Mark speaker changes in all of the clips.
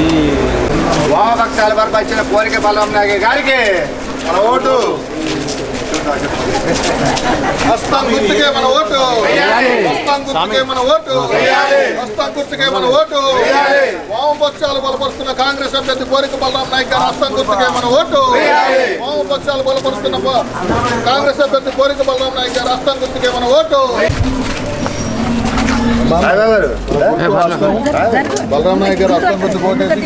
Speaker 1: ఈ వామపక్షాల వరకు వచ్చిన కోరిక బలం నాగే గారికి మన ఓటు
Speaker 2: వస్తాం గుర్తుకే మన ఓటు వస్తాం గుర్తుకే మన ఓటు వస్తాం గుర్తుకే మన ఓటు వామపక్షాలు బలపరుస్తున్న కాంగ్రెస్ అభ్యర్థి కోరిక బలరాం నాయక్ గారు వస్తాం గుర్తుకే మన ఓటు వామపక్షాలు బలపరుస్తున్న కాంగ్రెస్ అభ్యర్థి కోరిక బలరాం నాయక్ గారు వస్తాం గుర్తుకే మన ఓటు. బలరాం నాయక్ గారు హస్తం గుర్తు ఓటేసి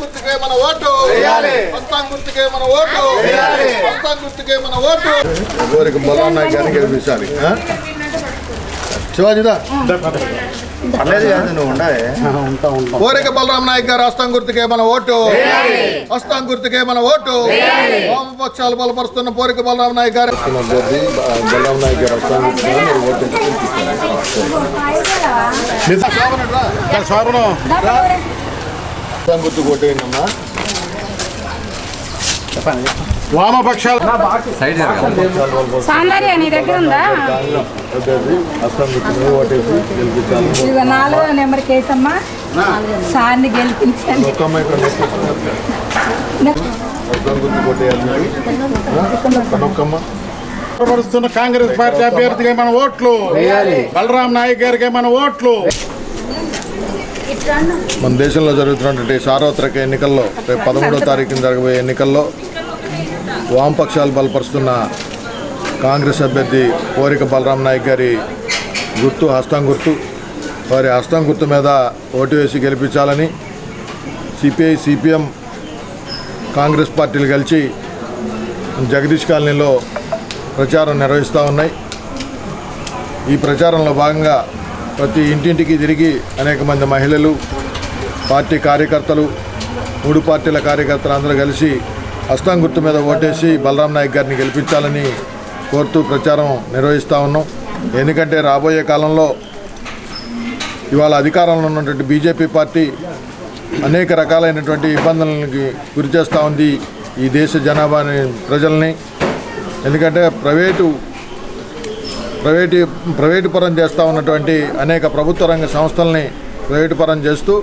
Speaker 2: గుర్తుకే మన ఓటు గుర్తుకే మన ఓటు గుర్తుకే మన ఓటు నాయక్ గారిని గెలిపించాలి శివాజీదా కోరిక బలరాం నాయక్ గారు హస్తం గుర్తుకే మన ఓటు. హస్తం గుర్తుకే మన ఓటు. వామపక్షాలు బలపరుస్తున్న కోరిక బలరాం నాయక్ గారు. బలరాం నాయక్ గారు హస్తం హస్తం గుర్తు కొట్టేయండమ్మా
Speaker 3: వామపక్షాలు.
Speaker 4: సౌందర్య నీ దగ్గర ఉందా? ఇదిగో నాలుగో నెంబర్ కేసమ్మా సార్ని గెలిపించండి.
Speaker 3: పరుస్తున్న కాంగ్రెస్ పార్టీ అభ్యర్థిగా మన ఓట్లు. బలరాం నాయక్ గారికి మన ఓట్లు.
Speaker 2: మన దేశంలో జరుగుతున్నటువంటి సార్వత్రిక ఎన్నికల్లో రేపు పదమూడో తారీఖున జరగబోయే ఎన్నికల్లో వామపక్షాలు బలపరుస్తున్న కాంగ్రెస్ అభ్యర్థి కోరిక బలరాం నాయక్ గారి గుర్తు హస్తం గుర్తు. వారి హస్తం గుర్తు మీద ఓటు వేసి గెలిపించాలని సిపిఐ సిపిఎం కాంగ్రెస్ పార్టీలు కలిసి జగదీష్ కాలనీలో ప్రచారం నిర్వహిస్తూ ఉన్నాయి. ఈ ప్రచారంలో భాగంగా ప్రతి ఇంటింటికి తిరిగి అనేక మంది మహిళలు పార్టీ కార్యకర్తలు మూడు పార్టీల కార్యకర్తలు అందరూ కలిసి హస్తం గుర్తు మీద ఓటేసి బలరాం నాయక్ గారిని గెలిపించాలని కోరుతూ ప్రచారం నిర్వహిస్తూ ఉన్నాం. ఎందుకంటే రాబోయే కాలంలో ఇవాళ అధికారంలో ఉన్నటువంటి బీజేపీ పార్టీ అనేక రకాలైనటువంటి ఇబ్బందులకి గురి చేస్తూ ఉంది ఈ దేశ జనాభాని ప్రజల్ని. ఎందుకంటే ప్రైవేటు ప్రైవేటు ప్రైవేటు పరం చేస్తూ ఉన్నటువంటి అనేక ప్రభుత్వ రంగ సంస్థల్ని ప్రైవేటు పరం చేస్తూ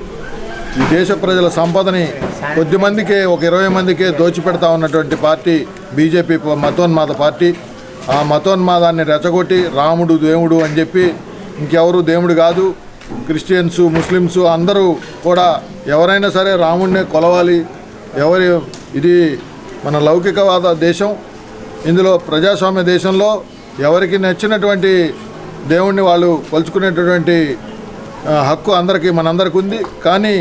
Speaker 2: ఈ దేశ ప్రజల సంపదని కొద్ది మందికే ఒక ఇరవై మందికే దోచిపెడతా ఉన్నటువంటి పార్టీ బీజేపీ మతోన్మాద పార్టీ. ఆ మతోన్మాదాన్ని రెచ్చగొట్టి రాముడు దేవుడు అని చెప్పి ఇంకెవరు దేవుడు కాదు. క్రిస్టియన్స్ ముస్లిమ్స్ అందరూ కూడా ఎవరైనా సరే రాముడినే కొలవాలి. ఎవరి ఇది మన లౌకికవాద దేశం. ఇందులో ప్రజాస్వామ్య దేశంలో ఎవరికి నచ్చినటువంటి దేవుణ్ణి వాళ్ళు కొలుచుకునేటటువంటి హక్కు అందరికీ మనందరికి ఉంది. కానీ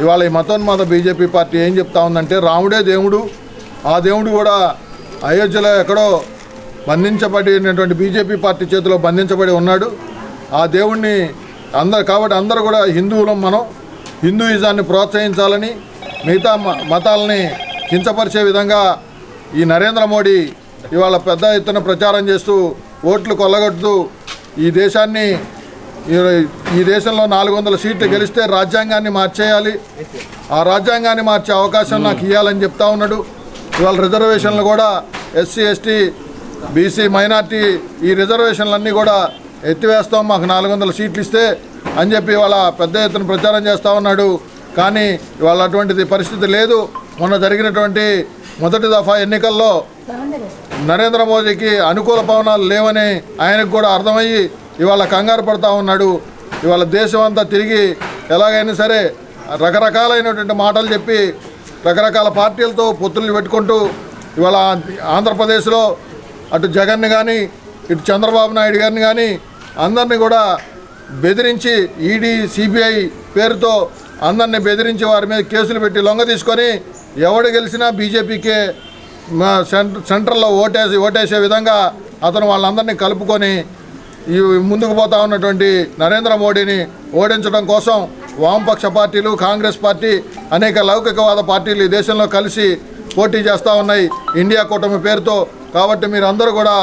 Speaker 2: ఇవాళ ఈ మతోన్మాద బీజేపీ పార్టీ ఏం చెప్తా ఉందంటే రాముడే దేవుడు ఆ దేవుడు కూడా అయోధ్యలో ఎక్కడో బంధించబడినటువంటి బీజేపీ పార్టీ చేతిలో బంధించబడి ఉన్నాడు. ఆ దేవుణ్ణి అందరు కాబట్టి అందరూ కూడా హిందువులం మనం. హిందూయిజాన్ని ప్రోత్సహించాలని మిగతా మతాలని కించపరిచే విధంగా ఈ నరేంద్ర మోడీ ఇవాళ పెద్ద ఎత్తున ప్రచారం చేస్తూ ఓట్లు కొల్లగొడుతూ ఈ దేశాన్ని ఈ- దేశంలో నాలుగు వందల సీట్లు గెలిస్తే రాజ్యాంగాన్ని మార్చేయాలి. ఆ రాజ్యాంగాన్ని మార్చే అవకాశం నాకు ఇవ్వాలని చెప్తా ఉన్నాడు. ఇవాళ రిజర్వేషన్లు కూడా ఎస్సీ ఎస్టీ బీసీ మైనార్టీ ఈ రిజర్వేషన్లన్నీ కూడా ఎత్తివేస్తాం. మాకు నాలుగు వందల సీట్లు ఇస్తే అని చెప్పి ఇవాళ పెద్ద ఎత్తున ప్రచారం చేస్తూ ఉన్నాడు. కానీ ఇవాళ అటువంటిది పరిస్థితి లేదు. మొన్న జరిగినటువంటి మొదటి దఫా ఎన్నికల్లో నరేంద్ర మోదీకి అనుకూల పవనాలు లేవని ఆయనకు కూడా అర్థమయ్యి ఇవాళ కంగారు పడుతూ ఉన్నాడు. ఇవాళ దేశం అంతా తిరిగి ఎలాగైనా సరే రకరకాలైనటువంటి మాటలు చెప్పి రకరకాల పార్టీలతో పొత్తులు పెట్టుకుంటూ ఇవాళ ఆంధ్రప్రదేశ్లో అటు జగన్ని కానీ ఇటు చంద్రబాబు నాయుడు గారిని కానీ అందరినీ కూడా బెదిరించి ఈడీ సిబిఐ పేరుతో అందరినీ బెదిరించి వారి మీద కేసులు పెట్టి లొంగ తీసుకొని ఎవడు గెలిచినా బీజేపీకే మా సెంట్రల్లో ఓటేసి ఓటేసే విధంగా అతను వాళ్ళందరినీ కలుపుకొని ఈ ముందుకు పోతా ఉన్నటువంటి నరేంద్ర మోడీని ఓడించడం కోసం వామపక్ష పార్టీలు కాంగ్రెస్ పార్టీ అనేక లౌకికవాద పార్టీలు ఈ దేశంలో కలిసి పోటీ చేస్తూ ఉన్నాయి ఇండియా కూటమి పేరుతో. కాబట్టి మీరందరూ కూడా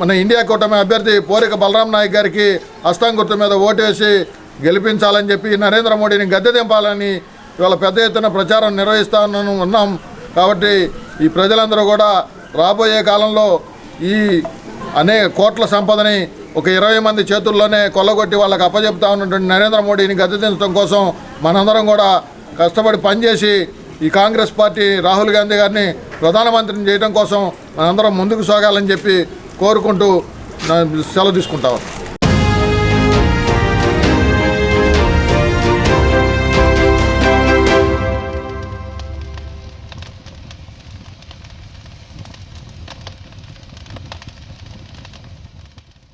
Speaker 2: మన ఇండియా కూటమి అభ్యర్థి పోరిక బలరాం నాయక్ గారికి హస్తం గుర్తు మీద ఓటేసి గెలిపించాలని చెప్పి నరేంద్ర మోడీని గద్దె దింపాలని ఇవాళ పెద్ద ఎత్తున ప్రచారం నిర్వహిస్తా ఉన్నాం. కాబట్టి ఈ ప్రజలందరూ కూడా రాబోయే కాలంలో ఈ అనేక కోట్ల సంపదని ఒక ఇరవై మంది చేతుల్లోనే కొల్లగొట్టి వాళ్ళకి అప్పచెప్తా ఉన్నటువంటి నరేంద్ర మోడీని గద్దెదించడం కోసం మనందరం కూడా కష్టపడి పనిచేసి ఈ కాంగ్రెస్ పార్టీ రాహుల్ గాంధీ గారిని ప్రధానమంత్రిని చేయడం కోసం మనందరం ముందుకు సాగాలని చెప్పి కోరుకుంటూ సెలవు తీసుకుంటాం